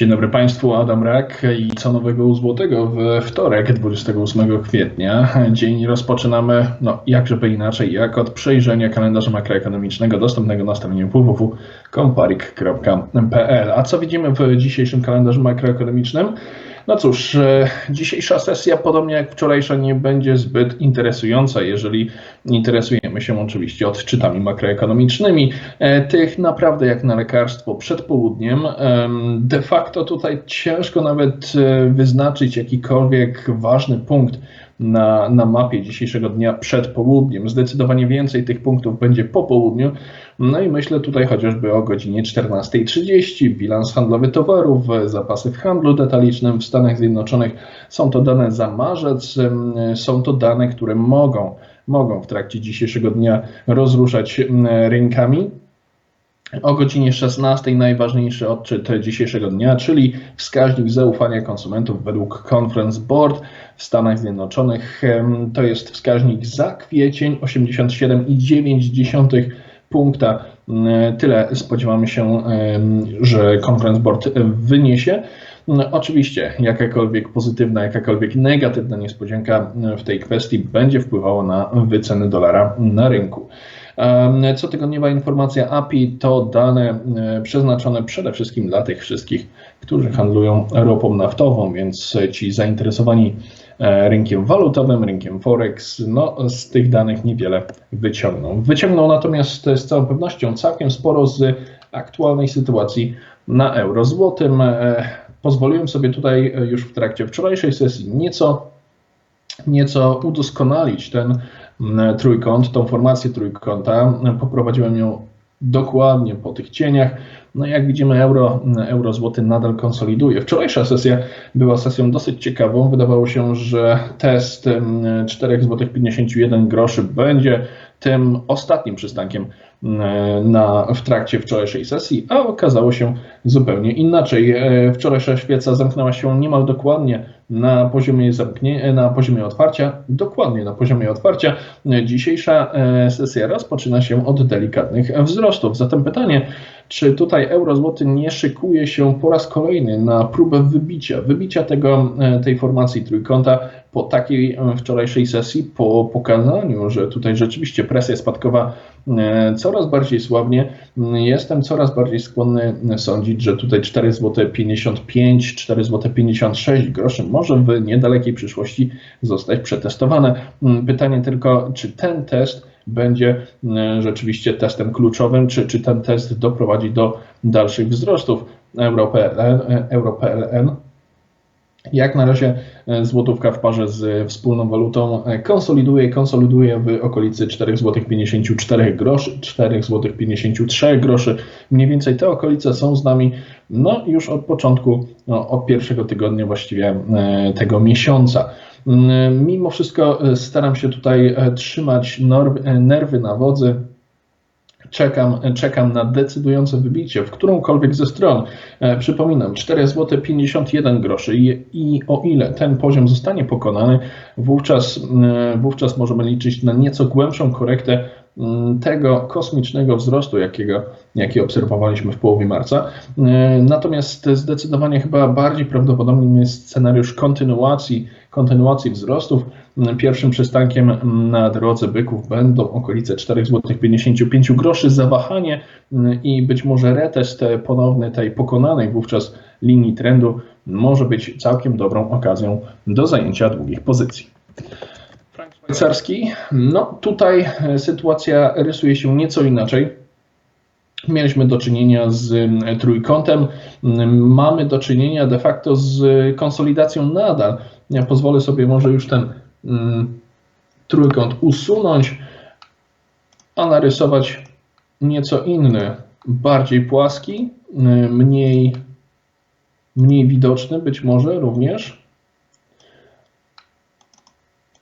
Dzień dobry Państwu, Adam Rak i co nowego u Złotego w wtorek, 28 kwietnia. Dzień rozpoczynamy, no jakżeby inaczej, jak od przejrzenia kalendarza makroekonomicznego dostępnego na stronie www.comparik.pl. A co widzimy w dzisiejszym kalendarzu makroekonomicznym? No cóż, e, dzisiejsza sesja, podobnie jak wczorajsza, nie będzie zbyt interesująca, jeżeli interesujemy się oczywiście odczytami makroekonomicznymi. E, tych naprawdę jak na lekarstwo przed południem. De facto tutaj ciężko nawet e, wyznaczyć jakikolwiek ważny punkt na, na mapie dzisiejszego dnia przed południem. Zdecydowanie więcej tych punktów będzie po południu. No i myślę tutaj chociażby o godzinie 14.30. Bilans handlowy towarów, zapasy w handlu detalicznym w Stanach Zjednoczonych. Są to dane za marzec, są to dane, które mogą, mogą w trakcie dzisiejszego dnia rozruszać rynkami. O godzinie 16 najważniejszy odczyt dzisiejszego dnia, czyli wskaźnik zaufania konsumentów według Conference Board w Stanach Zjednoczonych. To jest wskaźnik za kwiecień 87,9 punkta. Tyle spodziewamy się, że Conference Board wyniesie. Oczywiście jakakolwiek pozytywna, jakakolwiek negatywna niespodzianka w tej kwestii będzie wpływało na wyceny dolara na rynku. Cotygodniowa informacja API to dane e, przeznaczone przede wszystkim dla tych wszystkich, którzy handlują ropą naftową, więc ci zainteresowani e, rynkiem walutowym, rynkiem Forex, no z tych danych niewiele wyciągną. Wyciągną natomiast z całą pewnością całkiem sporo z aktualnej sytuacji na euro złotym. E, pozwoliłem sobie tutaj już w trakcie wczorajszej sesji nieco nieco udoskonalić ten trójkąt, tą formację trójkąta. Poprowadziłem ją dokładnie po tych cieniach. No jak widzimy, euro, euro złoty nadal konsoliduje. Wczorajsza sesja była sesją dosyć ciekawą. Wydawało się, że test 4 zł 51 groszy będzie tym ostatnim przystankiem na, w trakcie wczorajszej sesji, a okazało się zupełnie inaczej. E, wczorajsza świeca zamknęła się niemal dokładnie na poziomie, zamknie, na poziomie otwarcia, dokładnie na poziomie otwarcia. Dzisiejsza e, sesja rozpoczyna się od delikatnych wzrostów. Zatem pytanie, czy tutaj euro złoty nie szykuje się po raz kolejny na próbę wybicia, wybicia tego, e, tej formacji trójkąta po takiej wczorajszej sesji, po pokazaniu, że tutaj rzeczywiście presja spadkowa e, coraz bardziej sławnie, jestem coraz bardziej skłonny sądzić, że tutaj 4 zł 55, 4 zł 56 groszy może w niedalekiej przyszłości zostać przetestowane. Pytanie tylko, czy ten test będzie rzeczywiście testem kluczowym, czy, czy ten test doprowadzi do dalszych wzrostów EuroPLN, EuroPLN jak na razie e, złotówka w parze z wspólną walutą e, konsoliduje, konsoliduje w okolicy 4 zł 54 groszy, 4 zł 53 groszy. Mniej więcej te okolice są z nami no, już od początku, no, od pierwszego tygodnia właściwie e, tego miesiąca. Mm, mimo wszystko staram się tutaj trzymać nerwy na wodzy, czekam, czekam na decydujące wybicie w którąkolwiek ze stron. E, przypominam, 4 zł 51 groszy I, i o ile ten poziom zostanie pokonany, wówczas, e, wówczas możemy liczyć na nieco głębszą korektę mm, tego kosmicznego wzrostu, jakiego, jaki obserwowaliśmy w połowie marca. E, natomiast zdecydowanie chyba bardziej prawdopodobnym jest scenariusz kontynuacji, kontynuacji wzrostów. Pierwszym przystankiem na drodze byków będą okolice 4,55 groszy, zawahanie i być może retest ponowny tej pokonanej wówczas linii trendu może być całkiem dobrą okazją do zajęcia długich pozycji. Szwajcarski, no tutaj sytuacja rysuje się nieco inaczej. Mieliśmy do czynienia z trójkątem, mamy do czynienia de facto z konsolidacją nadal. Ja pozwolę sobie może już ten trójkąt usunąć, a narysować nieco inny, bardziej płaski, mniej, mniej widoczny być może również.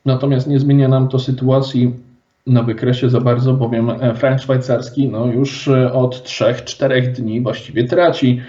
Natomiast nie zmienia nam to sytuacji na wykresie za bardzo, bowiem frank szwajcarski no, już od 3-4 dni właściwie traci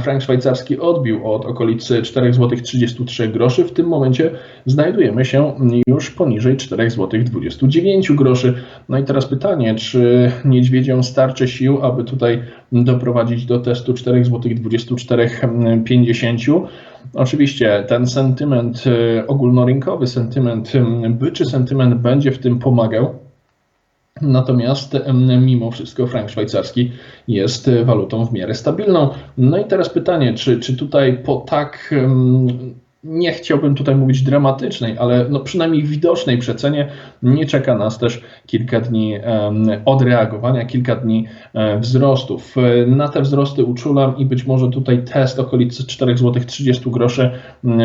frank szwajcarski odbił od okolicy 4 zł 33 groszy. W tym momencie znajdujemy się już poniżej 4 zł 29 groszy. No i teraz pytanie, czy niedźwiedziom starczy sił, aby tutaj doprowadzić do testu 4 zł 24,50? Oczywiście ten sentyment y, ogólnorynkowy, sentyment, y, byczy sentyment będzie w tym pomagał. Natomiast mimo wszystko frank szwajcarski jest walutą w miarę stabilną. No i teraz pytanie, czy, czy tutaj po tak nie chciałbym tutaj mówić dramatycznej, ale no przynajmniej widocznej przecenie nie czeka nas też kilka dni odreagowania, kilka dni e, wzrostów. Na te wzrosty uczulam i być może tutaj test okolicy 4 zł 30 groszy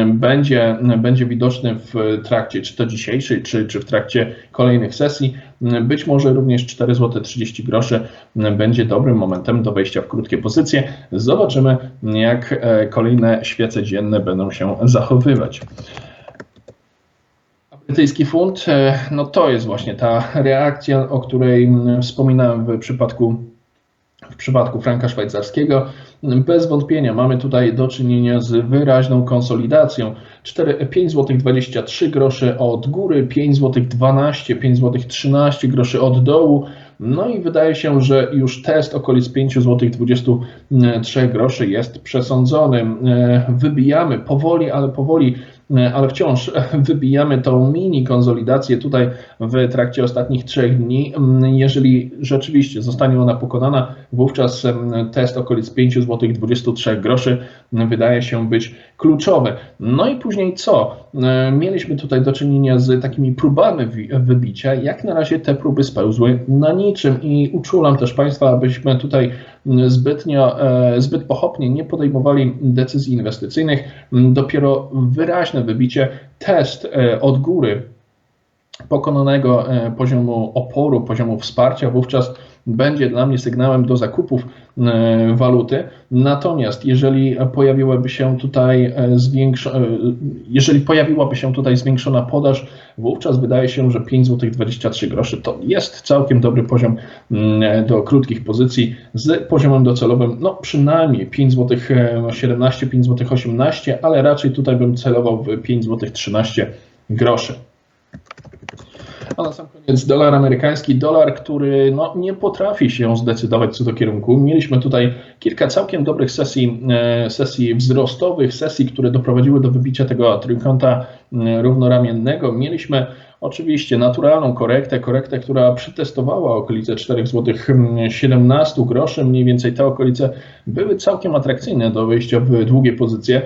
będzie, będzie widoczny w trakcie czy to dzisiejszej, czy, czy w trakcie kolejnych sesji. Być może również 4 zł 30 groszy będzie dobrym momentem do wejścia w krótkie pozycje. Zobaczymy, jak e, kolejne świece dzienne będą się zachowywać. Brytyjski funt, e, no to jest właśnie ta reakcja, o której wspominałem w przypadku przypadku franka szwajcarskiego, bez wątpienia mamy tutaj do czynienia z wyraźną konsolidacją. 5 zł 23 grosze od góry, 5 zł 12, 5 zł 13 groszy od dołu. No i wydaje się, że już test okolic 5 zł 23 groszy jest przesądzony. Wybijamy powoli, ale powoli E, ale wciąż wybijamy tą mini konsolizację tutaj w trakcie ostatnich trzech dni. Mm, jeżeli rzeczywiście zostanie ona pokonana, wówczas test okolic 5 zł 23 groszy wydaje się być kluczowy. No i później co? E, mieliśmy tutaj do czynienia z takimi próbami wybicia. Jak na razie te próby spełzły na niczym i uczulam też Państwa, abyśmy tutaj zbytnio, e, zbyt pochopnie nie podejmowali decyzji inwestycyjnych. Dopiero wyraźne wybicie, test e, od góry pokonanego poziomu oporu, poziomu wsparcia, wówczas będzie dla mnie sygnałem do zakupów e, waluty. Natomiast jeżeli pojawiłaby się tutaj e, zwiększona, e, jeżeli pojawiłaby się tutaj zwiększona podaż, wówczas wydaje się, że 5 zł 23 groszy to jest całkiem dobry poziom mm, do krótkich pozycji z poziomem docelowym, no przynajmniej 5 zł 17, 5 zł 18, ale raczej tutaj bym celował w 5 zł 13 groszy. A na sam koniec dolar amerykański, dolar, który no, nie potrafi się zdecydować co do kierunku. Mieliśmy tutaj kilka całkiem dobrych sesji, e, sesji wzrostowych, sesji, które doprowadziły do wybicia tego trójkąta e, równoramiennego. Mieliśmy oczywiście naturalną korektę, korektę, która przetestowała okolice 4 zł 17 groszy, mniej więcej te okolice były całkiem atrakcyjne do wejścia w długie pozycje.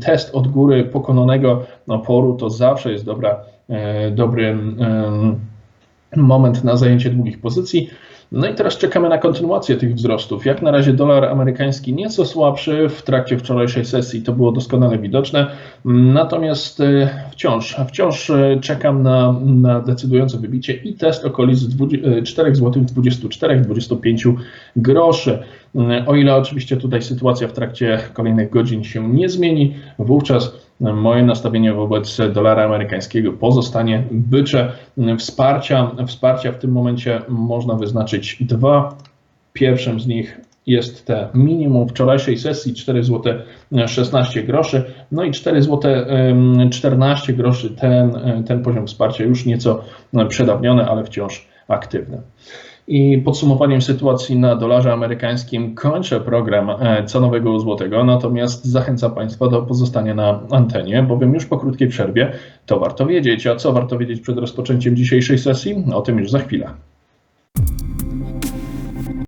Test od góry pokonanego oporu to zawsze jest dobra E, dobry moment na zajęcie długich pozycji. No i teraz czekamy na kontynuację tych wzrostów. Jak na razie dolar amerykański nieco słabszy, w trakcie wczorajszej sesji to było doskonale widoczne, natomiast e, wciąż, wciąż e, czekam na, na decydujące wybicie i test okolic 4 zł 24-25 groszy. O ile oczywiście tutaj sytuacja w trakcie kolejnych godzin się nie zmieni, wówczas moje nastawienie wobec dolara amerykańskiego pozostanie bycze. Wsparcia, wsparcia w tym momencie można wyznaczyć dwa. Pierwszym z nich jest te minimum wczorajszej sesji 4 zł 16 groszy, no i 4 zł 14 groszy ten, ten poziom wsparcia już nieco przedawniony, ale wciąż aktywny. I podsumowaniem sytuacji na dolarze amerykańskim kończę program e, cenowego złotego, natomiast zachęcam Państwa do pozostania na antenie, bowiem już po krótkiej przerwie to warto wiedzieć. A co warto wiedzieć przed rozpoczęciem dzisiejszej sesji? O tym już za chwilę.